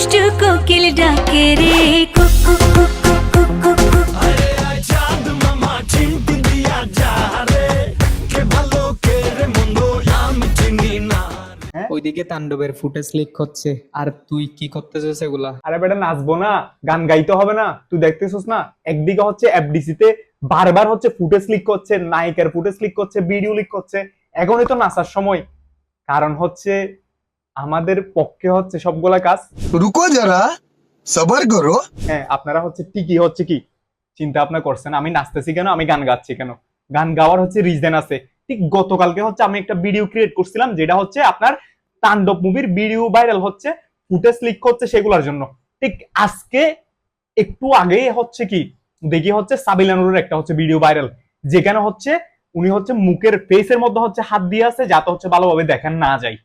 দুষ্টু কোকিল ডাকে রে। কুক কুক কুক কুক কুক কুক কুক। চাঁদ মামা চিমটি দিয়া যা রে কে ভালো কে। রে মন্দ আমি চিনি না ওইদিকে তাণ্ডবের ফুটেজ লিক হচ্ছে। আর তুই কি করতেছিস এগুলা? আরে বেটা নাচবো না গান গাইতে হবে না। তুই দেখতেছিস না? একদিকে হচ্ছে এফডিসি তে বারবার হচ্ছে ফুটেজ লিক করছে নায়িকার ফুটেজ লিক করছে ভিডিও লিক করছে এখনই তো নাচার সময়। কারণ হচ্ছে আমাদের পক্ষে হচ্ছে সবগুলা কাজ। রুকো যারা সবার করো। হ্যাঁ আপনারা হচ্ছে ঠিকই হচ্ছে কি? চিন্তা আপনার করছেন আমি নাচতেছি কেন? আমি গান গাচ্ছি কেন? গান গাওয়ার হচ্ছে রিজন আছে। ঠিক গতকালকে হচ্ছে আমি একটা ভিডিও ক্রিয়েট করছিলাম যেটা হচ্ছে আপনার তাণ্ডব মুভির ভিডিও ভাইরাল হচ্ছে ফুটেজ লিক হচ্ছে সেগুলোর জন্য। ঠিক আজকে একটু আগে হচ্ছে কি? দেখি হচ্ছে সাবিলানুরের একটা হচ্ছে ভিডিও ভাইরাল যেখানে হচ্ছে উনি হচ্ছে মুখের ফেসের মধ্যে হচ্ছে হাত দিয়ে আছে যাতে হচ্ছে ভালোভাবে দেখেন না যায়।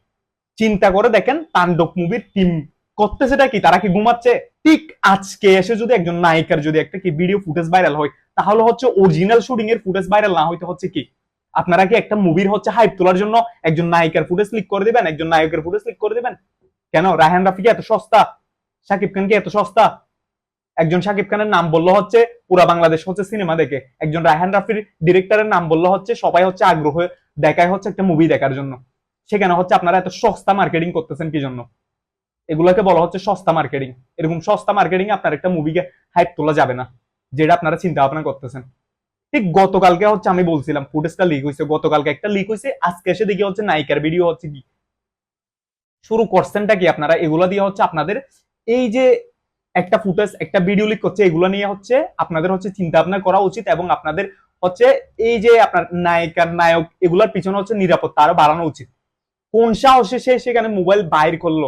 চিন্তা করে দেখেন তাণ্ডব মুভির টিম করতেছেটা কি? তারা কি ঘুমাচ্ছে? ঠিক আজকে এসে যদি একজন নায়িকার যদি একটা কি ভিডিও ফুটেজ ভাইরাল হয়, তাহলে হচ্ছে অরিজিনাল শুটিং এর ফুটেজ ভাইরাল না হইতে হচ্ছে কি? আপনারা কি একটা মুভির হচ্ছে হাইপ তোলার জন্য একজন নায়িকার ফুটেজ ক্লিক করে দিবেন? একজন নায়কের ফুটেজ ক্লিক করে দিবেন? কেন? রায়হান রাফি কি এত সস্তা? শাকিব খান কি এত সস্তা? একজন শাকিব খানের নাম বলল হচ্ছে পুরা বাংলাদেশ হচ্ছে সিনেমা দেখে। একজন রায়হান রাফির ডিরেক্টরের নাম বলল হচ্ছে সবাই হচ্ছে আগ্রহ দেখায় হচ্ছে একটা মুভি দেখার জন্য। সেখানে হচ্ছে আপনারা এত সস্তা মার্কেটিং করতেছেন কি জন্য এগুলোকে বলা হচ্ছে সস্তা মার্কেটিং এরকম সস্তা মার্কেটিং আপনার একটা মুভিকে হাইপ তোলা যাবে না, যেটা আপনারা চিন্তা ভাবনা করতেছেন। ঠিক গতকালকে হচ্ছে আমি বলছিলাম ফুটেজটা লিক হয়েছে গতকালকে একটা লিক হয়েছে আজকে এসে দেখি হচ্ছে নায়িকার ভিডিও হচ্ছে কি? শুরু করছেনটা কি আপনারা? এগুলো দিয়ে হচ্ছে আপনাদের এই যে একটা ফুটেজ একটা ভিডিও লিক করছে, এগুলো নিয়ে হচ্ছে আপনাদের হচ্ছে চিন্তা ভাবনা করা উচিত এবং আপনাদের হচ্ছে এই যে আপনার নায়িকার, নায়ক, এগুলোর পিছনে হচ্ছে নিরাপত্তা আরও বাড়ানো উচিত। কোন সাহসে সে সেখানে মোবাইল বাইর করল?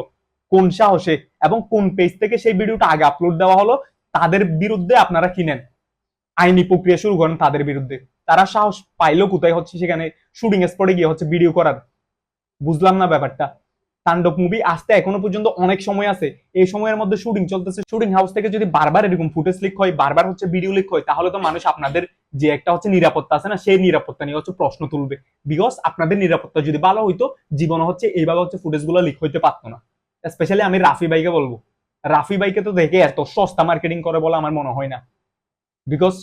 কোন সাহসে? এবং কোন পেজ থেকে সেই ভিডিওটা আগে আপলোড দেওয়া হলো? তাদের বিরুদ্ধে আপনারা কিনেন আইনি প্রক্রিয়া শুরু করেন তাদের বিরুদ্ধে। তারা সাহস পাইলো কোথায় হচ্ছে সেখানে শুটিং স্পটে গিয়ে হচ্ছে ভিডিও করার। বুঝলাম না ব্যাপারটা। তাণ্ডব মুভি আসতে এখনও পর্যন্ত অনেক সময় আছে। এই সময়ের মধ্যে শুটিং চলতেছে। শুটিং হাউস থেকে যদি বারবার এরকম ফুটেজ লিক হয়, বারবার হচ্ছে ভিডিও লিক হয়, তাহলে তো মানুষ আপনাদের যে একটা হচ্ছে নিরাপত্তা আছে না, সেই নিরাপত্তা নিয়ে হচ্ছে প্রশ্ন তুলবে। বিকজ আপনাদের নিরাপত্তা যদি ভালো হইতো, জীবনে হচ্ছে এইভাবে হচ্ছে ফুটেজগুলো লিক হইতে পারতো না। স্পেশালি আমি রাফি ভাইকে বলব। রাফি ভাইকে তো দেখে এত সস্তা মার্কেটিং করে বলে আমার মনে হয় না। বিকজ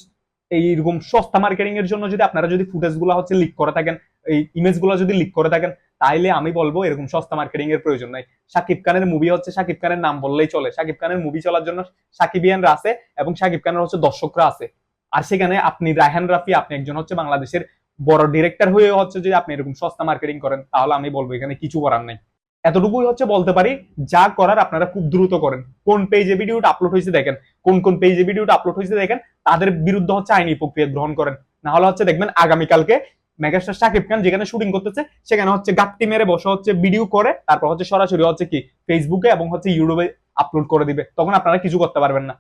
এইরকম সস্তা মার্কেটিং এর জন্য যদি আপনারা যদি ফুটেজগুলো হচ্ছে লিক করে থাকেন, এই ইমেজগুলো যদি লিক করে থাকেন, তাইলে আমি বলব এরকম সস্তা মার্কেটিং এর প্রয়োজন নাই। সাকিব খানের মুভি হচ্ছে শাকিব খানের নাম বললেই চলে। শাকিব খানের মুভি চলার জন্য সাকিবিয়ানরা আছে এবং শাকিব খানের হচ্ছে দর্শকরা আছে। আর সেখানে আপনি রায়হান রাফি, আপনি একজন হচ্ছে বাংলাদেশের বড় ডিরেক্টর হয়ে হচ্ছে যদি আপনি এরকম সস্তা মার্কেটিং করেন, তাহলে আমি বলব এখানে কিছু করার নাই। এতটুকুই হচ্ছে বলতে পারি, যা করার আপনারা খুব দ্রুত করেন। কোন পেজে ভিডিওটা আপলোড হয়েছে দেখেন, কোন কোন পেজে ভিডিওটা আপলোড হয়েছে দেখেন, তাদের বিরুদ্ধে হচ্ছে আইনি প্রক্রিয়া গ্রহণ করেন। না হলে হচ্ছে দেখবেন আগামীকালকে মেগাস্টার শাকিব খান যেখানে শুটিং করতেছে, সেখানে হচ্ছে গাপটি মেরে বসে হচ্ছে ভিডিও করে, তারপর হচ্ছে সরাসরি হচ্ছে কি ফেসবুকে এবং হচ্ছে ইউটিউবে আপলোড করে দিবে। তখন আপনারা কিছু করতে পারবেন না।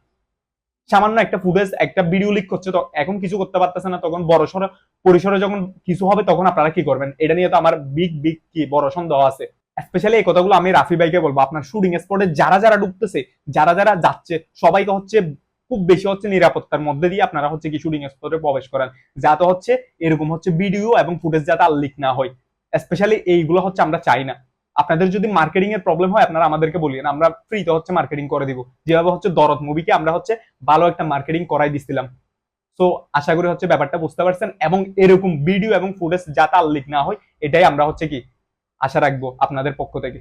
সামান্য একটা ফুটেজ একটা ভিডিও লিক করছে, তো এখন কিছু করতে পারতেছে না, তখন বড় সড়ো পরিসরে যখন কিছু হবে, তখন আপনারা কি করবেন? এটা নিয়ে তো আমার বিগ বিগ কি বড় সন্দেহ আছে। স্পেশালি এই কথাগুলো আমি রাফি ভাইকে বলব, আপনার শুটিং স্পটে যারা যারা ঢুকতেছে, যারা যারা যাচ্ছে, সবাইকে হচ্ছে খুব বেশি হচ্ছে নিরাপত্তার মধ্যে দিয়ে আপনারা হচ্ছে কি শুটিং স্পটে প্রবেশ করেন। যাতে হচ্ছে এরকম হচ্ছে ভিডিও এবং ফুটেজ যাতে আর লিক না হয়। স্পেশালি এইগুলো হচ্ছে আমরা চাই না। আপনাদের যদি মার্কেটিং এর প্রবলেম হয়, আপনারা আমাদেরকে বলিয়েন, আমরা ফ্রিতে হচ্ছে মার্কেটিং করে দিব। যেভাবে হচ্ছে দরদ মুভিকে আমরা হচ্ছে ভালো একটা মার্কেটিং করাই দিছিলাম। সো আশা করি হচ্ছে ব্যাপারটা বুঝতে পারছেন, এবং এরকম ভিডিও এবং ফুটেজ যা তার লিক না হয়, এটাই আমরা হচ্ছে কি, আশা রাখব আপনাদের পক্ষ থেকে।